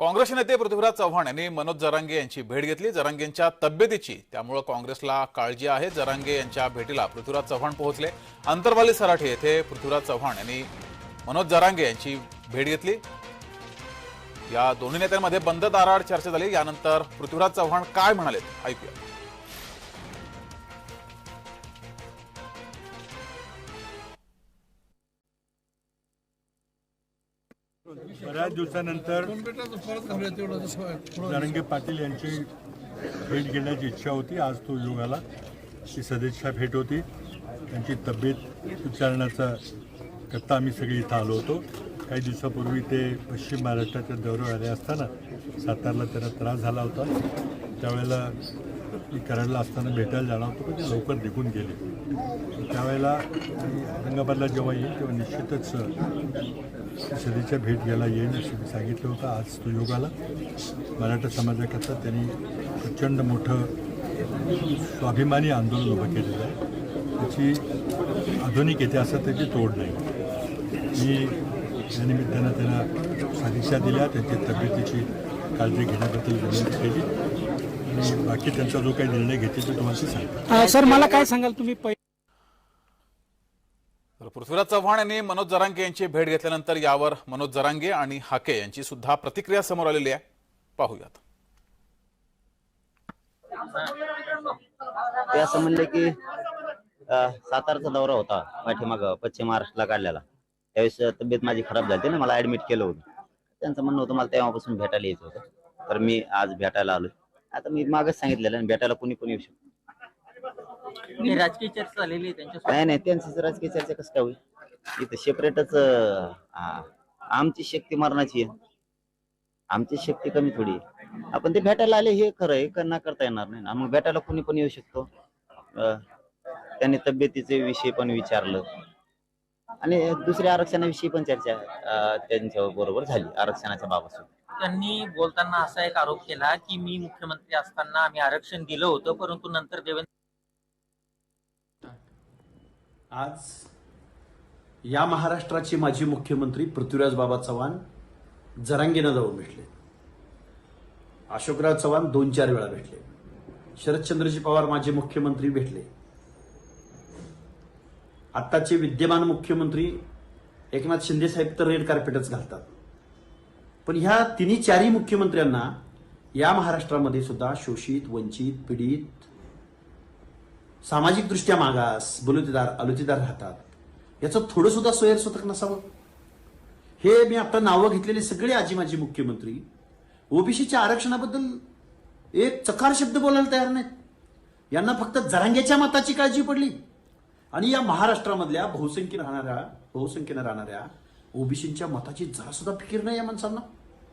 काँग्रेस नेते पृथ्वीराज चव्हाण यांनी मनोज जरांगे यांची भेट घेतली. जरांगेंच्या तब्येतीची. त्यामुळे काँग्रेसला काळजी आहे. जरांगे यांच्या भेटीला पृथ्वीराज चव्हाण पोहोचले. अंतरवाली सराठे येथे पृथ्वीराज चव्हाण यांनी मनोज जरांगे यांची भेट घेतली. या दोन्ही नेत्यांमध्ये बंद दाराआड चर्चा झाली. यानंतर पृथ्वीराज चव्हाण काय म्हणाले ऐकूया. बऱ्याच दिवसानंतर नारंगे पाटील यांची भेट घेण्याची इच्छा होती. आज तो योग आला. ती सदिच्छा भेट होती. त्यांची तब्येत विचारण्याचा करता आम्ही सगळे इथं आलो होतो. काही दिवसापूर्वी ते पश्चिम महाराष्ट्राच्या दौऱ्यावर आले असताना सातारला त्यांना त्रास झाला होता. त्यावेळेला मी कराडला असताना भेटायला जाणार होतो पण ते लवकर निघून गेले. त्यावेळेला मी औरंगाबादला जेव्हा येईल तेव्हा निश्चितच सदीच्या भेट घ्यायला येईन असं मी सांगितलं होतं आज तो योग आला मराठा समाजाकरता त्यांनी प्रचंड मोठं स्वाभिमानी आंदोलन उभं केलेलं आहे. त्याची आधुनिक इतिहासात त्याची तोड नाही. मी या निमित्तानं त्यांना सदिच्छा दिल्या त्यांची तब्येतीची काळजी घेण्याबद्दल विनंती केली. आणि बाकी त्यांचा जो काही निर्णय घेतील तो तुम्हाला सांगतो अ, सर मला काय सांगाल तुम्ही? पै- तर पृथ्वीराज चव्हाण यांनी मनोज जरांगे यांची भेट घेतल्यानंतर यावर मनोज जरांगे आणि हाके यांची सुद्धा प्रतिक्रिया समोर आलेली आहे. पाहूयात. ते असं म्हणले की अं, सातारचा दौरा होता पाठीमाग पश्चिम महाराष्ट्राला काढलेला. त्यावेळेस तब्येत माझी खराब झाली ना मला ऍडमिट केलं होतं. त्यांचं म्हणणं होतं मला तेव्हापासून भेटायला यायचं होतं. तर मी आज भेटायला आलोय. आता मी मागच सांगितलेलं आणि भेटायला कोणी कोणी येऊ शकतो राजकीय चर्चा झालेली आहे त्यांच्या नाही नाही त्यांचं राजकीय चर्चा कसं काय होईल? इथं सेपरेटच आमची शक्ती मरणाची आहे. आमची शक्ती कमी थोडी आहे. आपण ते भेटायला आले हे खरं आहे का ना करता येणार नाही. ना मग भेटायला कोणी पण येऊ शकतो. अं, त्यांनी तब्येतीचे विषय पण विचारलं. आणि दुसऱ्या आरक्षणाविषयी पण चर्चा त्यांच्या बरोबर झाली आरक्षणाच्या बाबत त्यांनी बोलताना असा एक आरोप केला की मी मुख्यमंत्री असताना आम्ही आरक्षण दिलं होतं परंतु नंतर देवेंद्र आज या महाराष्ट्राचे माजी मुख्यमंत्री पृथ्वीराज बाबा चव्हाण जरांगेनं जाऊन भेटले. अशोकराव चव्हाण दोन चार वेळा भेटले. शरदचंद्रजी पवार माजी मुख्यमंत्री भेटले. आत्ताचे विद्यमान मुख्यमंत्री एकनाथ शिंदे साहेब तर रेड कार्पेटच घालतात. पण ह्या तिन्ही चारही मुख्यमंत्र्यांना या महाराष्ट्रामध्ये सुद्धा शोषित वंचित पीडित सामाजिकदृष्ट्या मागास बलुतेदार अलुतेदार राहतात. याचं थोडं सुद्धा स्वयंस्वतक नसावं. हे मी आता नावं घेतलेले सगळे आजी माजी मुख्यमंत्री ओबीसीच्या आरक्षणाबद्दल एक चकार शब्द बोलायला तयार नाहीत. यांना फक्त जरांग्याच्या मताची काळजी पडली. आणि या महाराष्ट्रामधल्या बहुसंख्येनं राहणाऱ्या बहुसंख्येनं राहणाऱ्या ओबीसींच्या मताची जरासुद्धा फिकीर नाही या माणसांना.